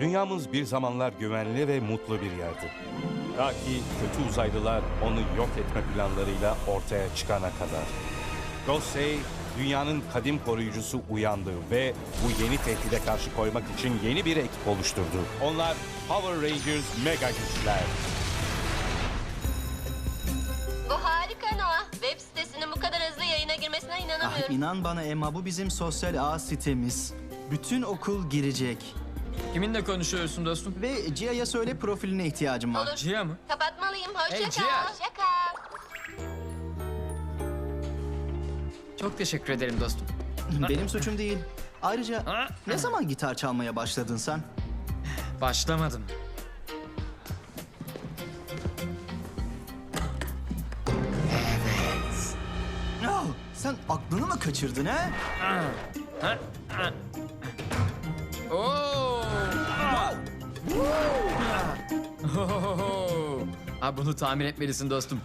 Dünyamız bir zamanlar güvenli ve mutlu bir yerdi. Ta ki kötü uzaylılar onu yok etme planlarıyla ortaya çıkana kadar. Gosei, dünyanın kadim koruyucusu uyandı ve bu yeni tehdide karşı koymak için yeni bir ekip oluşturdu. Onlar Power Rangers Mega Güçler. Bu harika Noah. Web sitesinin bu kadar hızlı yayına girmesine Ah, inanamıyorum. inan bana Emma bu bizim sosyal ağ sitemiz. Bütün okul girecek. Kiminle konuşuyorsun dostum? Ve Cia'ya söyle profiline ihtiyacım var. Olur. Cia mı? Kapatmalıyım. Hoşça Hey, kal. Cia. Hoşça kal. Çok teşekkür ederim dostum. Benim suçum değil. Ayrıca ne zaman gitar çalmaya başladın sen? Başlamadım. Ah, sen aklını mı kaçırdın he? Ha, bunu tamir etmelisin dostum.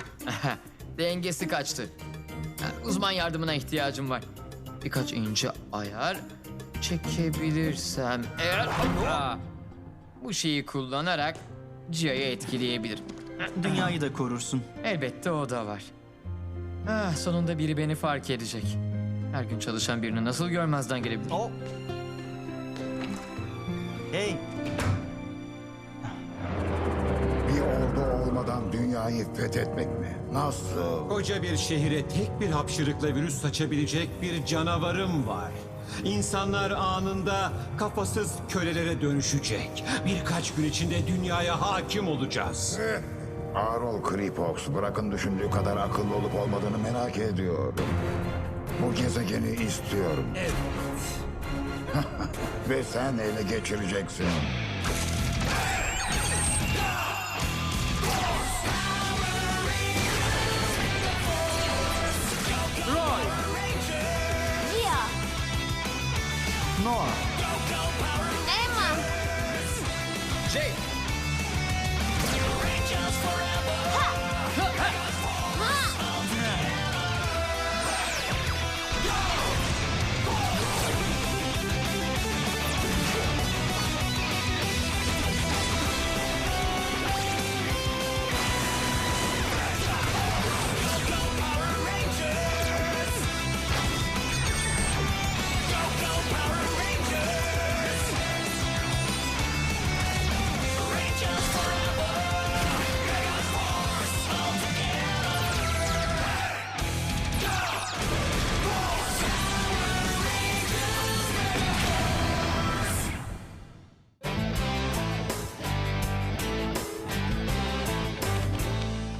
Dengesi kaçtı. Ha, Uzman yardımına ihtiyacım var. Birkaç ince ayar çekebilirsem eğer Ha, bu şeyi kullanarak Cia'yı etkileyebilirim. Dünyayı da korursun. Elbette o da var. Ah, sonunda biri beni fark edecek. Her gün çalışan birini nasıl görmezden gelebilir? O. Hey, olmadan dünyayı fethetmek mi? Nasıl? Koca bir şehire tek bir hapşırıkla virüs saçabilecek bir canavarım var. İnsanlar anında kafasız kölelere dönüşecek. Birkaç gün içinde dünyaya hakim olacağız. Eh, Ağır ol Kripox. Bırakın düşündüğü kadar akıllı olup olmadığını merak ediyorum. Bu gezegeni istiyorum. Evet. Ve sen ele geçireceksin. Noah. Emma. Şey,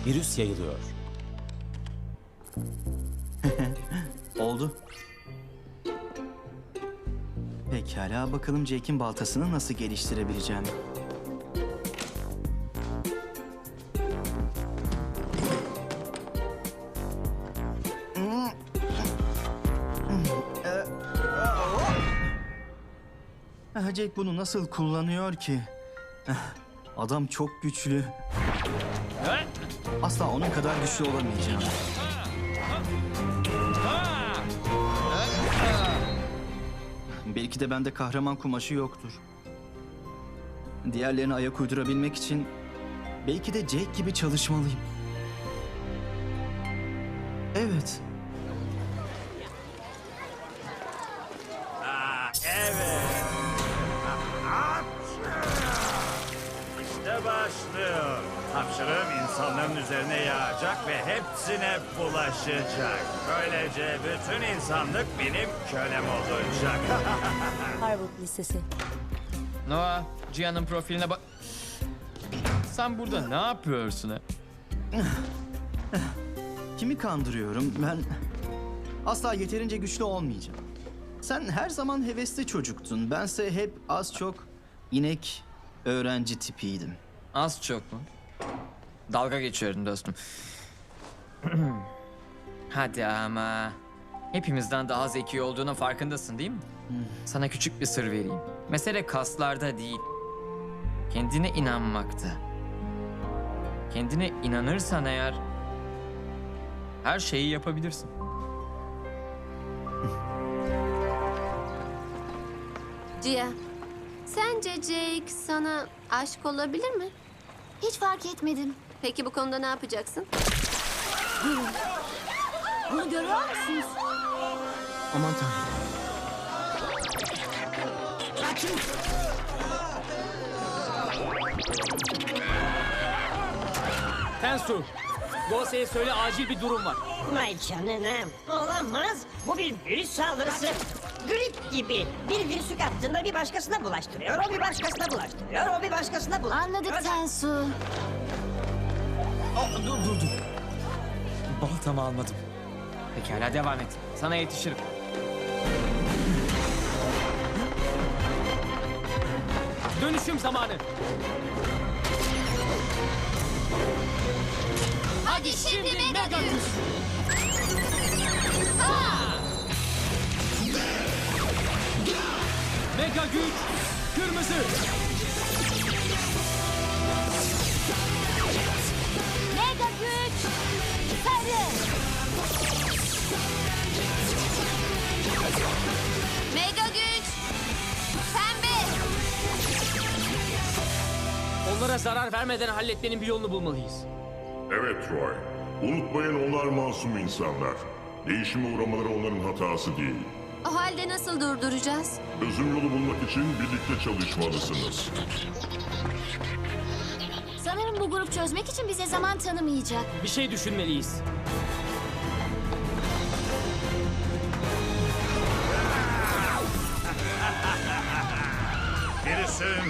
Virüs yayılıyor. Oldu. Pekala bakalım Jake'in baltasını nasıl geliştirebileceğim. Ah, Jake bunu nasıl kullanıyor ki? Ah, Adam çok güçlü. Asla onun kadar güçlü olamayacağım. Belki de bende kahraman kumaşı yoktur. Diğerlerine ayak uydurabilmek için belki de Jake gibi çalışmalıyım. Evet. İnsanların üzerine yağacak ve hepsine bulaşacak. Böylece bütün insanlık benim kölem olacak. Harvard Lisesi. Noah, Cia'nın profiline bak... Sen burada ne yapıyorsun ha? Kimi kandırıyorum? Ben asla yeterince güçlü olmayacağım. Sen her zaman hevesli çocuktun. Bense hep az çok inek öğrenci tipiydim. Az çok mu? Dalga geçiyorum dostum. Hadi ama. Hepimizden daha zeki olduğunun farkındasın değil mi? Sana küçük bir sır vereyim. Mesele kaslarda değil. Kendine inanmakta. Kendine inanırsan eğer her şeyi yapabilirsin. Cia. Sence Jake sana aşık olabilir mi? Hiç fark etmedim. Peki bu konuda ne yapacaksın? Bunu görüyor musunuz? Aman tanrım. Tensu, Gose'ye söyle acil bir durum var. Vay canına. Olamaz. Bu bir virüs saldırısı. Grip gibi. Bir virüsü kaptığında bir başkasına bulaştırıyor. O bir başkasına bulaştırıyor. O bir başkasına bulaştırıyor. Anladık Tensu. Aa, dur dur dur. Baltamı almadım. Pekala devam et. Sana yetişirim. Dönüşüm zamanı. Hadi şimdi mega güç. Mega güç, kırmızı. Onlara zarar vermeden halletmenin bir yolunu bulmalıyız. Evet Troy. Unutmayın onlar masum insanlar. Değişime uğramaları onların hatası değil. O halde nasıl durduracağız? Çözüm yolu bulmak için birlikte çalışmalısınız. Sanırım bu grup çözmek için bize zaman tanımayacak. Bir şey düşünmeliyiz.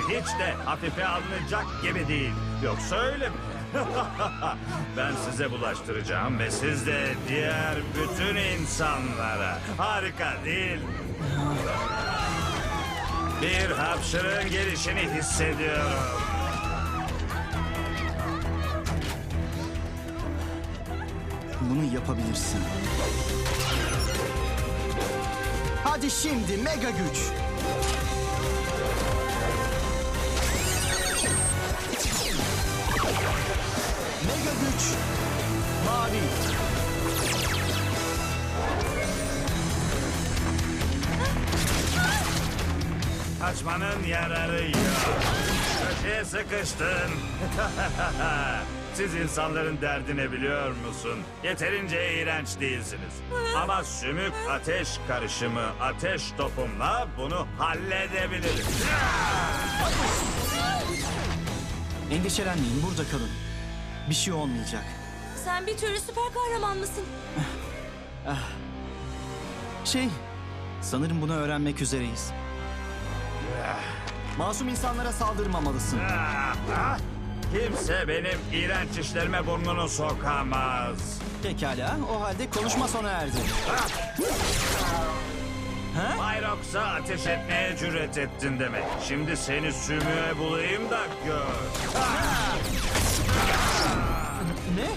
Hiç de hafife alınacak gibi değil. Yoksa öyle mi? ben size bulaştıracağım ve siz de diğer bütün insanlara. Harika değil? Bir hapşırığın gelişini hissediyorum. Bunu yapabilirsin. Hadi şimdi mega güç. Güç. Mavi. Kaçmanın yararı yok. Köşeye sıkıştın. Siz insanların derdini biliyor musun? Yeterince iğrenç değilsiniz. Ama sümük ateş karışımı ateş topumla bunu halledebiliriz. Endişelenmeyin burada kalın. Bir şey olmayacak. Sen bir türlü süper kahraman mısın? Şey, sanırım bunu öğrenmek üzereyiz. Masum insanlara saldırmamalısın. Kimse benim iğrenç işlerime burnunu sokamaz. Pekala, o halde konuşma sona erdi. Bayrox'a ateş etmeye cüret ettin demek. Şimdi seni sümüğe bulayım da gör. Ne? Ne?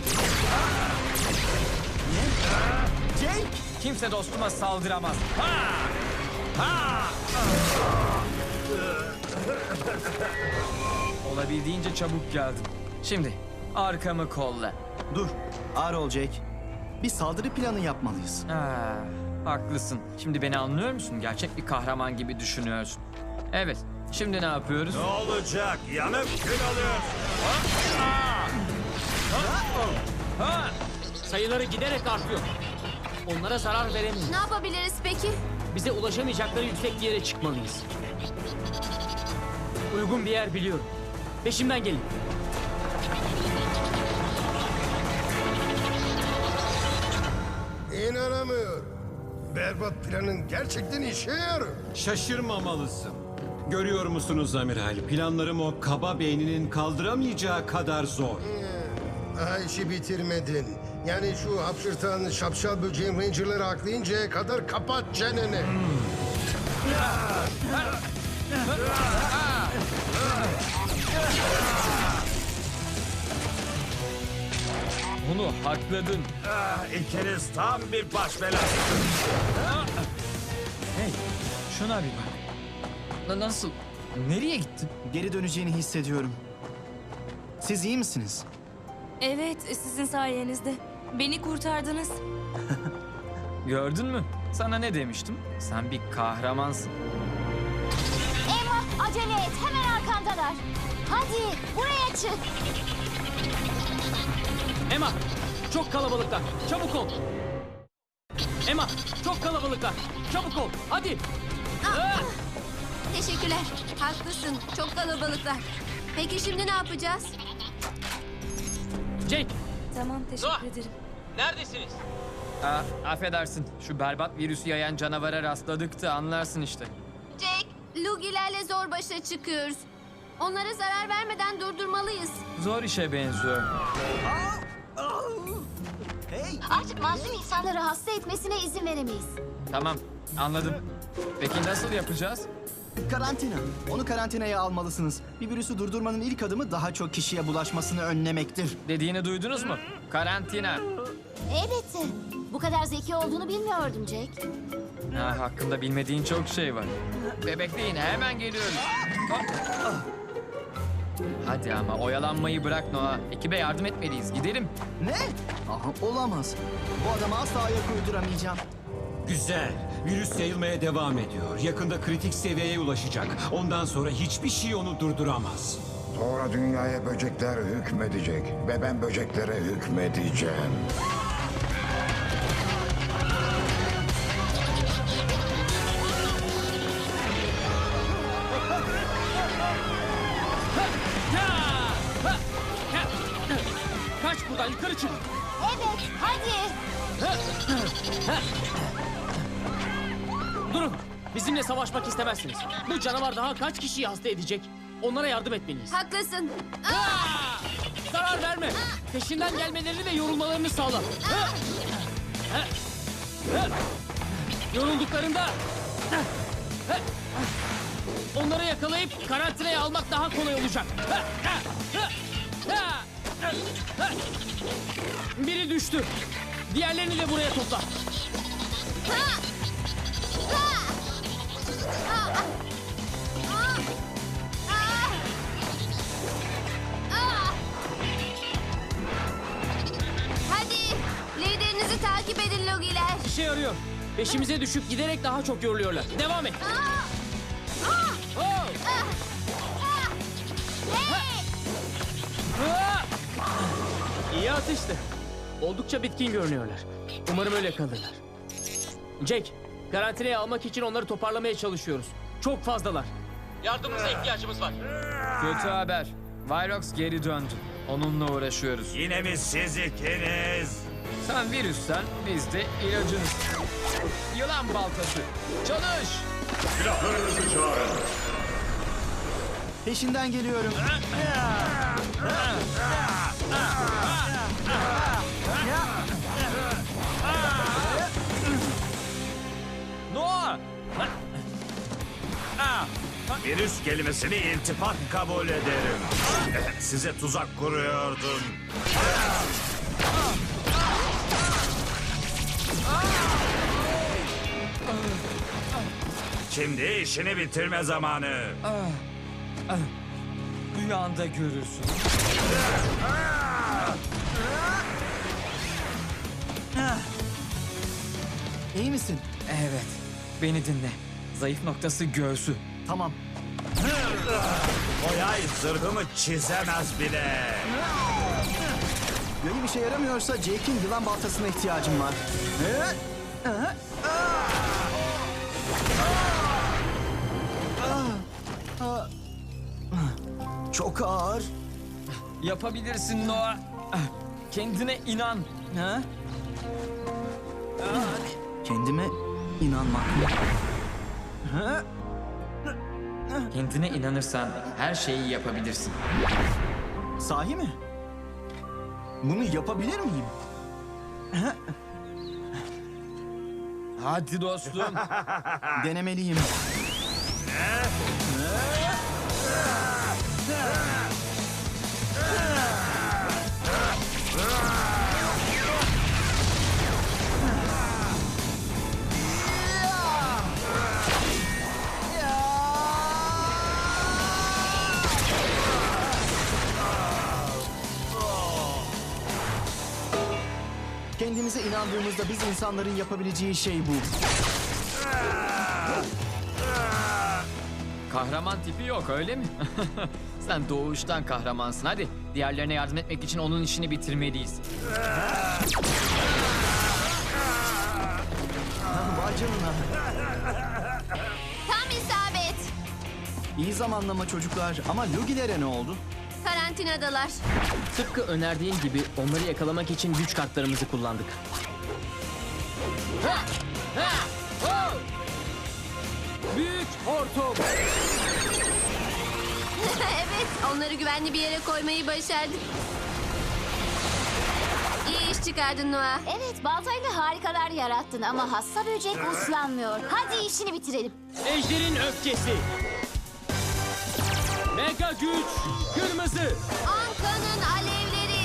Jake! Kimse dostuma saldıramaz. Olabildiğince çabuk geldim. Şimdi arkamı kolla. Dur, ağır ol Jake. Bir saldırı planı yapmalıyız. Ha, haklısın. Şimdi beni anlıyor musun? Gerçek bir kahraman gibi düşünüyorsun. Evet. Şimdi ne yapıyoruz? Ne olacak? Yanıp kül alıyorsun. Sayıları giderek artıyor. Onlara zarar veremeyiz. Ne yapabiliriz peki? Bize ulaşamayacakları yüksek bir yere çıkmalıyız. Uygun bir yer biliyorum. Peşimden gelin. İnanamıyorum. Berbat planın gerçekten işe yarıyor. Şaşırmamalısın. Görüyor musunuz amiral? Planlarım o kaba beyninin kaldıramayacağı kadar zor. Daha işi bitirmedin. Yani şu hapşırtan şapşal böceğin rangerları aklayıncaya kadar kapat çeneni. Bunu hakladın. Ah, ikiniz tam bir baş belası. Hey, şuna bir bak. Na- Nasıl? Nereye gittin? Geri döneceğini hissediyorum. Siz iyi misiniz? Evet, sizin sayenizde. Beni kurtardınız. Gördün mü? Sana ne demiştim? Sen bir kahramansın. Emma Acele et hemen arkandalar. Hadi buraya çık. Emma, çok kalabalıklar. Çabuk ol. Emma, çok kalabalıklar. Çabuk ol. Hadi. Ah! Teşekkürler. Haklısın. Çok kalabalıklar. Peki şimdi ne yapacağız? Jake, Tamam teşekkür ederim. neredesiniz? Aa, affedersin. Şu berbat virüsü yayan canavara rastladık da anlarsın işte. Jake, Lugi'lerle zor başa çıkıyoruz. Onlara zarar vermeden durdurmalıyız. Zor işe benziyor. Artık masum insanları hasta etmesine izin veremeyiz. Tamam, anladım. Peki nasıl yapacağız? Karantina. Onu karantinaya almalısınız. Bir virüsü durdurmanın ilk adımı daha çok kişiye bulaşmasını önlemektir. Dediğini duydunuz mu? Karantina. Elbette. Bu kadar zeki olduğunu bilmiyordum Jack. Ha, hakkında bilmediğin çok şey var. Bebekleyin hemen geliyoruz. Ah! Hadi ama oyalanmayı bırak Noah. Ekibe yardım etmeliyiz. Gidelim. Ne? Aha, olamaz. Bu adama asla ayak uyduramayacağım. Güzel. Virüs yayılmaya devam ediyor. Yakında kritik seviyeye ulaşacak. Ondan sonra hiçbir şey onu durduramaz. Sonra dünyaya böcekler hükmedecek ve ben böceklere hükmedeceğim. İstemezsiniz. Bu canavar daha kaç kişiyi hasta edecek? Onlara yardım etmeliyiz. Haklısın. Aa! Zarar verme. Peşinden gelmelerini ve yorulmalarını sağla. Ha! Ha! Ha! Yorulduklarında Ha! Ha! onları yakalayıp karantinaya almak daha kolay olacak. Ha! Ha! Ha! Ha! Ha! Ha! Biri düştü. Diğerlerini de buraya topla. Hadi liderinizi takip edin Logiler. İşe yarıyor. Peşimize düşüp giderek daha çok yoruluyorlar. Devam et. Oh! Ah! İyi atıştı. Oldukça bitkin görünüyorlar. Umarım öyle kalırlar. Jack, karantinaya almak için onları toparlamaya çalışıyoruz. Çok fazlalar. Yardımınıza ihtiyacımız var. Kötü haber. Virox geri döndü. Onunla uğraşıyoruz. Yine mi siz ikiniz? Sen virüsten, biz de ilacınız. Yılan baltası. Çalış! Silahlarınızı çağırın. Peşinden geliyorum. Noah! Virüs kelimesini iltifat kabul ederim. Size tuzak kuruyordum. Şimdi işini bitirme zamanı. Rüyanda görürsün. İyi misin? Evet. Beni dinle. Zayıf noktası göğsü. Tamam. O yay zırhımı çizemez bile. Yayım işe yaramıyorsa Jake'in yılan baltasına ihtiyacım var. Evet. Aha. Çok ağır. Yapabilirsin Noah. Kendine inan. Ha? Kendime inanmak mı? Ha? Kendine inanırsan her şeyi yapabilirsin. Sahi mi? Bunu yapabilir miyim? Hadi dostum. Denemeliyim. Kendimize inandığımızda biz insanların yapabileceği şey bu. Kahraman tipi yok öyle mi? Sen doğuştan kahramansın. Hadi diğerlerine yardım etmek için onun işini bitirmeliyiz. Vay canına. Tam isabet. İyi zamanlama çocuklar ama Lugilere ne oldu? Karantinadalar. Tıpkı önerdiğin gibi onları yakalamak için güç kartlarımızı kullandık. Ha! Ha! Oh! Büyük hortum. evet, onları güvenli bir yere koymayı başardık. İyi iş çıkardın Noah. Evet baltayla harikalar yarattın ama hasta böcek uslanmıyor. Hadi işini bitirelim. Ejderin öfkesi. Mega güç kırmızı. Anka'nın alevleri.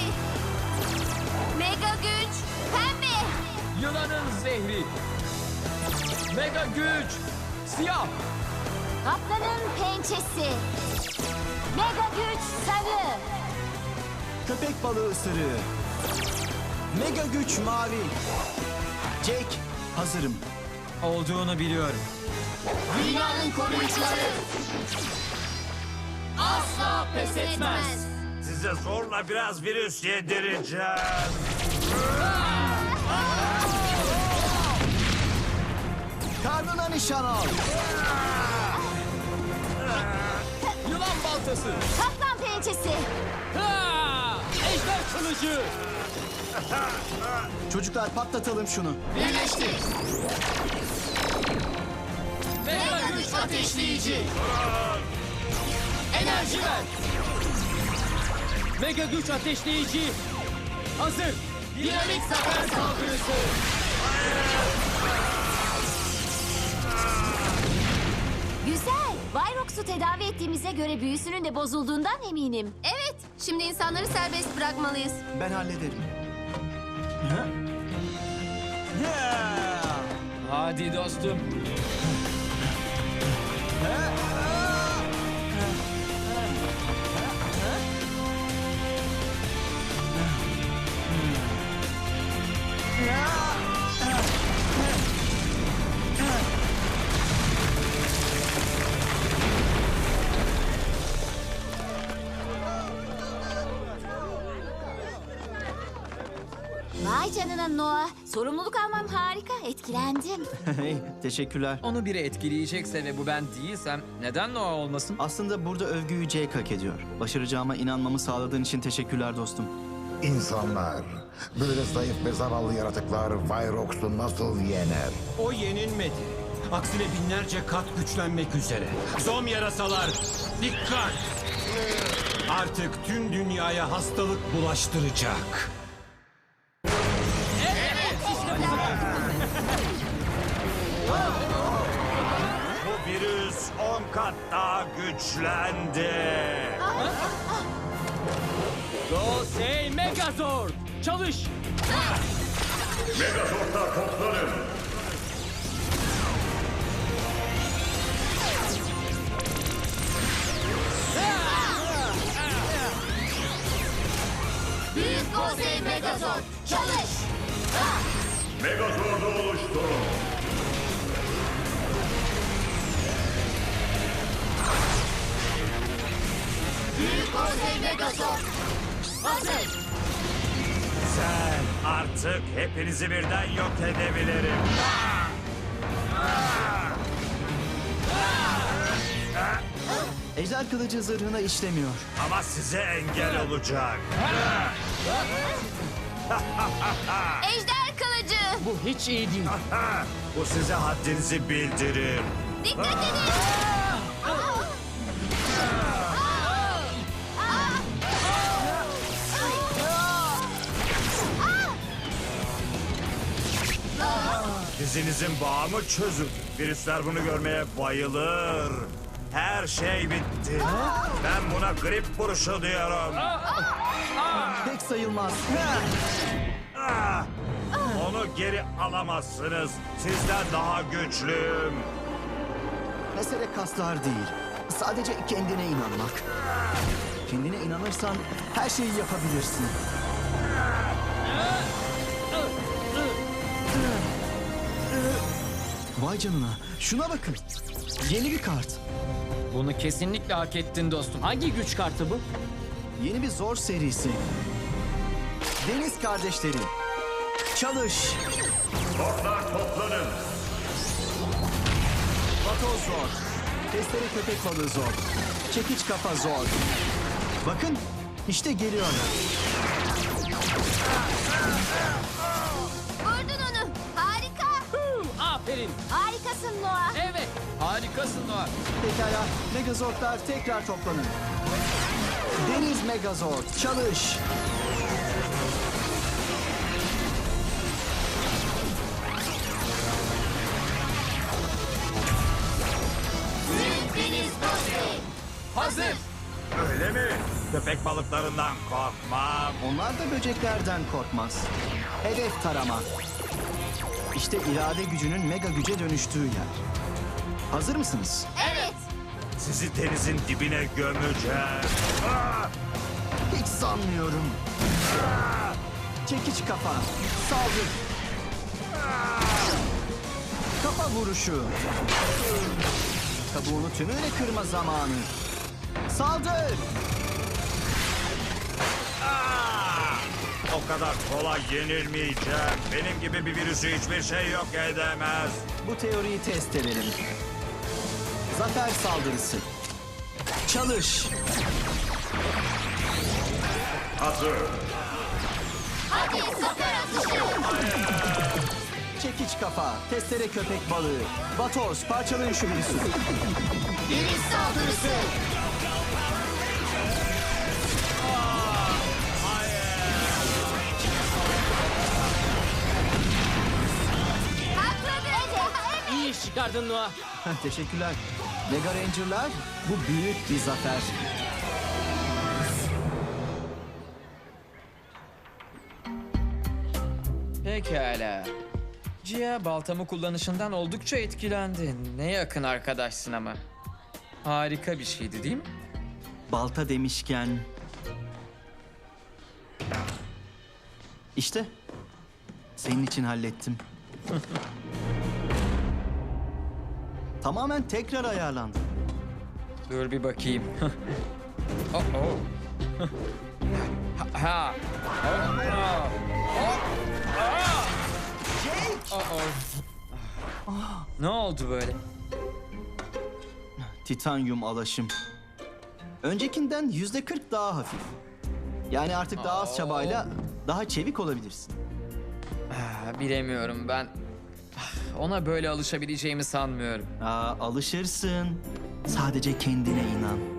Mega güç pembe. Yılanın zehri. Mega güç. Siyah. Kaplanın pençesi. Mega güç sarı. Köpek balığı ısırığı. Mega güç mavi. Jake hazırım. Olduğunu biliyorum. Dünyanın koruyucuları. Asla pes etmez. Size zorla biraz virüs yedireceğim. Karnına nişan al. Yılan baltası. Kaplan pençesi. Ha! Ejder kılıcı. Çocuklar patlatalım şunu. Birleştir. Mega güç ateşleyici. Enerji ver. Mega güç ateşleyici. Hazır. Dinamik zafer saldırısı. Güzel. Virox'u tedavi ettiğimize göre büyüsünün de bozulduğundan eminim. Evet, şimdi insanları serbest bırakmalıyız. Ben hallederim. Hadi dostum. Vay canına Noah. Sorumluluk almam harika. Etkilendim. Hey, teşekkürler. Onu biri etkileyecekse ve bu ben değilsem neden Noah olmasın? Aslında burada övgüyü Jake hak ediyor. Başaracağıma inanmamı sağladığın için teşekkürler dostum. İnsanlar, böyle zayıf ve zavallı yaratıklar Virox'u nasıl yener? O yenilmedi. Aksine binlerce kat güçlenmek üzere. Zom yarasalar, dikkat! Artık tüm dünyaya hastalık bulaştıracak. 10 kat daha güçlendi. Gosei Megazord. Çalış. Megazordlar toplanın. Büyük Kuzey Megazord, çalış. Megazord'u oluşturun. Megazord. Hazır. Sen artık hepinizi birden yok edebilirim. Ejder kılıcı zırhına işlemiyor. Ama size engel olacak. Ejder kılıcı. Bu hiç iyi değil. Bu size haddinizi bildirir. Dikkat edin. Dizinizin bağı mı çözük? Virüsler bunu görmeye bayılır. Her şey bitti. Ben buna grip vuruşu diyorum. Pek sayılmaz. Ah! Onu geri alamazsınız. Sizden daha güçlüyüm. Mesele kaslar değil. Sadece kendine inanmak. Kendine inanırsan her şeyi yapabilirsin. Vay canına. Şuna bakın. Yeni bir kart. Bunu kesinlikle hak ettin dostum. Hangi güç kartı bu? Yeni bir zor serisi. Deniz kardeşleri. Çalış. Zorlar toplanın. Vatoz zor. Testere köpek balığı zor. Çekiç kafa zor. Bakın işte geliyorlar. Harikasın Noah. Evet. Harikasın Noah. Pekala Megazordlar tekrar toplanın. Deniz Megazord çalış. Deniz Gosey. Hazır. Öyle mi? Köpek balıklarından korkmam. Onlar da böceklerden korkmaz. Hedef tarama. İşte irade gücünün mega güce dönüştüğü yer. Hazır mısınız? Evet. Sizi denizin dibine gömeceğim. Ah! Hiç sanmıyorum. Çekiç kafa. Saldır. Kafa vuruşu. Kabuğunu tümüyle kırma zamanı. Saldır. O kadar kolay yenilmeyeceğim. Benim gibi bir virüsü hiçbir şey yok edemez. Bu teoriyi test edelim. Zafer saldırısı. Çalış. Hazır. Hadi zafer atışı. Çekiç kafa. Testere köpek balığı. Vatoz parçalayın şu virüsü. Deniz saldırısı. Çıkardın Noah. Teşekkürler. Mega Ranger'lar bu büyük bir zafer. Pekala. Cia baltamı kullanışından oldukça etkilendi. Ne yakın arkadaşsın ama. Harika bir şeydi değil mi? Balta demişken... İşte. Senin için hallettim. Tamamen tekrar ayarlandı. Dur bir bakayım. oh, oh. ha. ha. Oh, oh. Oh. Ah. Oh, oh. Ne oldu böyle? Titanyum alaşım. Öncekinden yüzde 40 daha hafif. Yani artık daha az çabayla daha çevik olabilirsin. Ah, Bilemiyorum ben. Ona böyle alışabileceğimi sanmıyorum. Aa, alışırsın. Sadece kendine inan.